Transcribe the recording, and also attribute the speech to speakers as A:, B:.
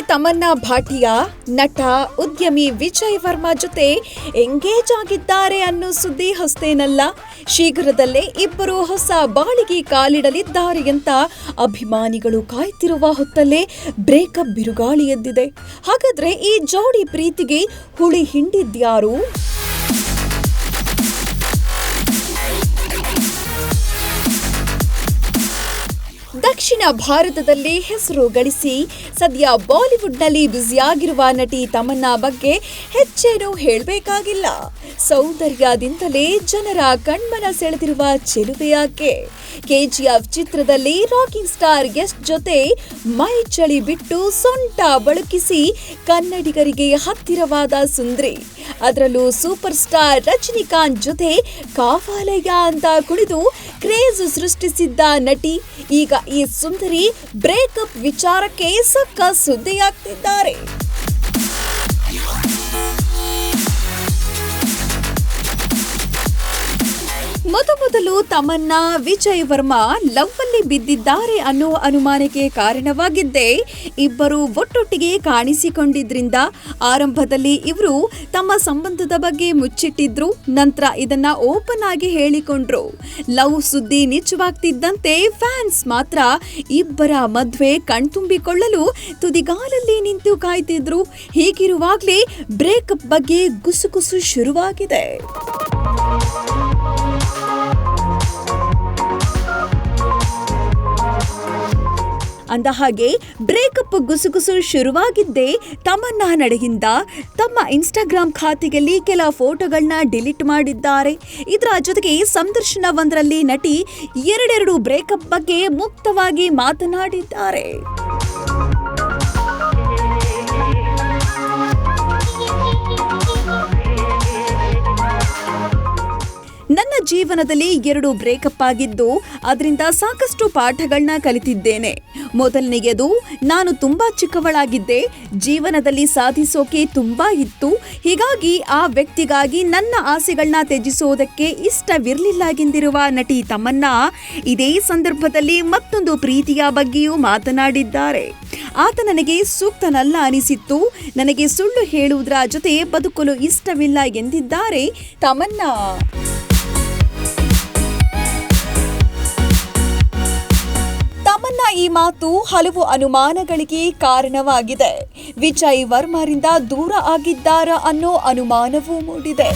A: ತಮನ್ನಾ ಭಾಟಿಯಾ ನಟ ಉದ್ಯಮಿ ವಿಜಯ್ ವರ್ಮಾ ಜೊತೆ ಎಂಗೇಜ್ ಆಗಿದ್ದಾರೆ ಅನ್ನೋ ಸುದ್ದಿ ಹೊಸ್ತೇನಲ್ಲ. ಶೀಘ್ರದಲ್ಲೇ ಇಬ್ಬರು ಹೊಸ ಬಾಳಿಗೆ ಕಾಲಿಡಲಿದ್ದಾರೆ ಅಂತ ಅಭಿಮಾನಿಗಳು ಕಾಯ್ತಿರುವ ಹೊತ್ತಲ್ಲೇ ಬ್ರೇಕಪ್ ಬಿರುಗಾಳಿ ಎದ್ದಿದೆ. ಹಾಗಾದ್ರೆ ಈ ಜೋಡಿ ಪ್ರೀತಿಗೆ ಹುಳಿ ಹಿಂಡಿದ್ಯಾರು? ದಕ್ಷಿಣ ಭಾರತದಲ್ಲಿ ಹೆಸರು ಗಳಿಸಿ ಸದ್ಯ ಬಾಲಿವುಡ್ನಲ್ಲಿ ಬ್ಯುಸಿಯಾಗಿರುವ ನಟಿ ತಮನ್ನಾ ಬಗ್ಗೆ ಹೆಚ್ಚೇನು ಹೇಳಬೇಕಾಗಿಲ್ಲ. ಸೌಂದರ್ಯದಿಂದಲೇ ಜನರ ಕಣ್ಮನ ಸೆಳೆದಿರುವ ಚೆಲುವೆಯಾಕೆ ಕೆಜಿಎಫ್ ಚಿತ್ರದಲ್ಲಿ ರಾಕಿಂಗ್ ಸ್ಟಾರ್ ಗೆಸ್ಟ್ ಜೊತೆ ಮೈ ಚಳಿ ಬಿಟ್ಟು ಸೊಂಟ ಬಳುಕಿಸಿ ಕನ್ನಡಿಗರಿಗೆ ಹತ್ತಿರವಾದ ಸುಂದ್ರಿ. ಅದರಲ್ಲೂ ಸೂಪರ್ ಸ್ಟಾರ್ ರಜನಿಕಾಂತ್ ಜೊತೆ ಕಾಫಾಲಯ ಅಂತ ಕುಣಿದು ಕ್ರೇಜ್ ಸೃಷ್ಟಿಸಿದ್ದ ನಟಿ. ಈಗ ಈ ಸುಂದರಿ ಬ್ರೇಕಪ್ ವಿಚಾರಕ್ಕೆ ಸಕ್ಕ ಸುದ್ದಿಯಾಗ್ತಿದ್ದಾರೆ. ಮೊದಮೊದಲು ತಮ್ಮನ್ನ ವಿಜಯ್ ವರ್ಮಾ ಲವ್ ಅಲ್ಲಿ ಬಿದ್ದಿದ್ದಾರೆ ಅನ್ನೋ ಅನುಮಾನಕ್ಕೆ ಕಾರಣವಾಗಿದ್ದೇ. ಇಬ್ಬರು ಒಟ್ಟೊಟ್ಟಿಗೆ ಕಾಣಿಸಿಕೊಂಡಿದ್ರಿಂದ ಆರಂಭದಲ್ಲಿ ಇವರು ತಮ್ಮ ಸಂಬಂಧದ ಬಗ್ಗೆ ಮುಚ್ಚಿಟ್ಟಿದ್ರು, ನಂತರ ಇದನ್ನ ಓಪನ್ ಆಗಿ ಹೇಳಿಕೊಂಡ್ರು. ಲವ್ ಸುದ್ದಿ ನಿಜವಾಗ್ತಿದ್ದಂತೆ ಫ್ಯಾನ್ಸ್ ಮಾತ್ರ ಇಬ್ಬರ ಮದ್ವೆ ಕಣ್ತುಂಬಿಕೊಳ್ಳಲು ತುದಿಗಾಲಲ್ಲಿ ನಿಂತು ಕಾಯ್ತಿದ್ರು. ಹೀಗಿರುವಾಗಲೇ ಬ್ರೇಕಪ್ ಬಗ್ಗೆ ಗುಸುಗುಸು ಶುರುವಾಗಿದೆ. ಅಂದ ಹಾಗೆ ಬ್ರೇಕಪ್ ಗುಸುಗುಸು ಶುರುವಾಗಿದ್ದೇ ತಮನ್ನಾ ನಡೆಯಿಂದ ತಮ್ಮ ಇನ್ಸ್ಟಾಗ್ರಾಮ್ ಖಾತೆಯಲ್ಲಿ ಕೆಲ ಫೋಟೋಗಳನ್ನ ಡಿಲೀಟ್ ಮಾಡಿದ್ದಾರೆ. ಇದರ ಜೊತೆಗೆ ಸಂದರ್ಶನವೊಂದರಲ್ಲಿ ನಟಿ ಎರಡೆರಡು ಬ್ರೇಕಪ್ ಬಗ್ಗೆ ಮುಕ್ತವಾಗಿ ಮಾತನಾಡಿದ್ದಾರೆ. ಜೀವನದಲ್ಲಿ ಎರಡು ಬ್ರೇಕಪ್ ಆಗಿದ್ದು, ಅದರಿಂದ ಸಾಕಷ್ಟು ಪಾಠಗಳನ್ನ ಕಲಿತಿದ್ದೇನೆ. ಮೊದಲನೆಯದು, ನಾನು ತುಂಬಾ ಚಿಕ್ಕವಳಾಗಿದ್ದೆ. ಜೀವನದಲ್ಲಿ ಸಾಧಿಸೋಕೆ ತುಂಬಾ ಇತ್ತು. ಹೀಗಾಗಿ ಆ ವ್ಯಕ್ತಿಗಾಗಿ ನನ್ನ ಆಸೆಗಳನ್ನ ತ್ಯಜಿಸೋದಕ್ಕೆ ಇಷ್ಟವಿರಲಿಲ್ಲ ಎಂದಿರುವ ನಟಿ ತಮನ್ನಾ ಇದೇ ಸಂದರ್ಭದಲ್ಲಿ ಮತ್ತೊಂದು ಪ್ರೀತಿಯ ಬಗ್ಗೆಯೂ ಮಾತನಾಡಿದ್ದಾರೆ. ಆತ ನನಗೆ ಸೂಕ್ತನಲ್ಲ ಅನಿಸಿತ್ತು. ನನಗೆ ಸುಳ್ಳು ಹೇಳುವುದರ ಜೊತೆ ಬದುಕಲು ಇಷ್ಟವಿಲ್ಲ ಎಂದಿದ್ದಾರೆ ತಮನ್ನ ಈ ಮಾತು ಹಲವು ಅನುಮಾನಗಳಿಗೆ ಕಾರಣವಾಗಿದೆ. ವಿಜಯ್ ವರ್ಮರಿಂದ ದೂರ ಆಗಿದ್ದಾರಾ ಅನ್ನೋ ಅನುಮಾನವೂ ಮೂಡಿದೆ.